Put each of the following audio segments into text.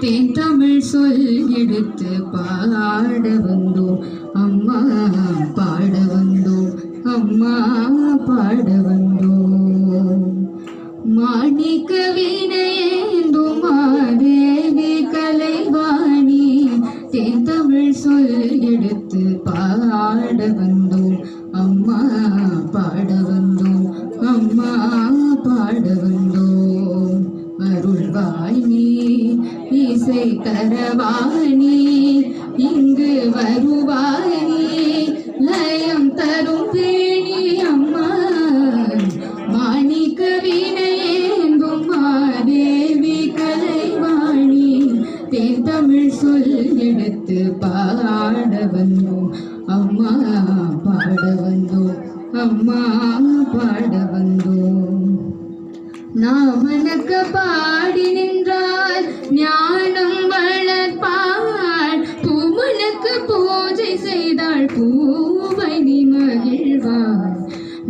தேன் தமிழ் சொல் எடுத்து பாட வந்தோம். அம்மா பாட வந்தோம். அம்மா பாட வந்தோம். இசை தரவாணி இங்கு வருவாய் லயம் தரும் பேணி அம்மா. மாணிக்க வினையேந்தும் மாதேவி கலைவாணி. தேன் தமிழ் சொல் எடுத்து பாட வந்தோம் அம்மா பாட வந்தோம் அம்மா பாட வந்தோம் நான் பாடி பாடினேன் நாள் பூவை நீ மகிழ்வாய்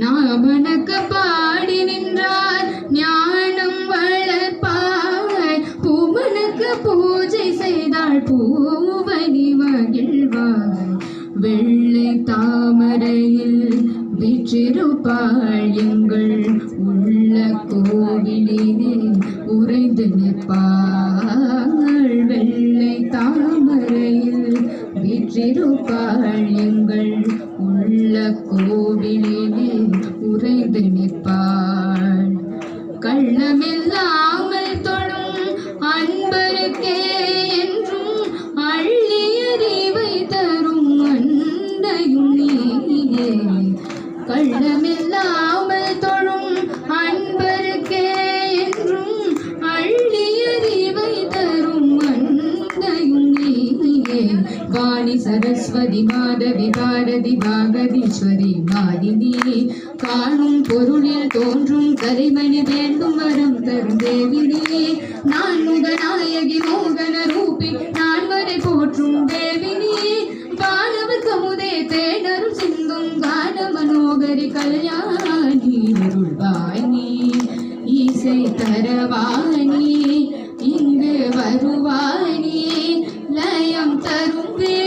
நாமனக்க பாடி நின்றால் ஞானம் வளர்ப்பாய் பூமனுக்கு பூஜை செய்தாள் பூவை நீ மகிழ்வாய் வெள்ளை தாமரையில் வீற்றிருப்பாள் எங்கள் உள்ள திருப்பாழியுங்கள் உள்ள கோவிலிலே உறைந்து நிற்பாள். கள்ளமில்லாமல் தொடும் அன்பருக்கே என்றும் அள்ளி அறிவை தரும் அண்டையும் நீயே. கள்ளமில்லாமல் தொழும் வாணி சரஸ்வதி மாதவி பாரதி பாகதீஸ்வரி மாலினி காணும் பொருளில் தோன்றும் கலைமணி வேண்டும் வரம் தரும் தேவினி. நான் முகநாயகி மோகன ரூபி நான் வரை போற்றும் தேவினி. பாலவ கமுதே தேடரும் சிந்தும் கான மனோகரி கல்யாணி அருள்வாணி இசை தரவாணி இங்கு வருவாணி Não vi.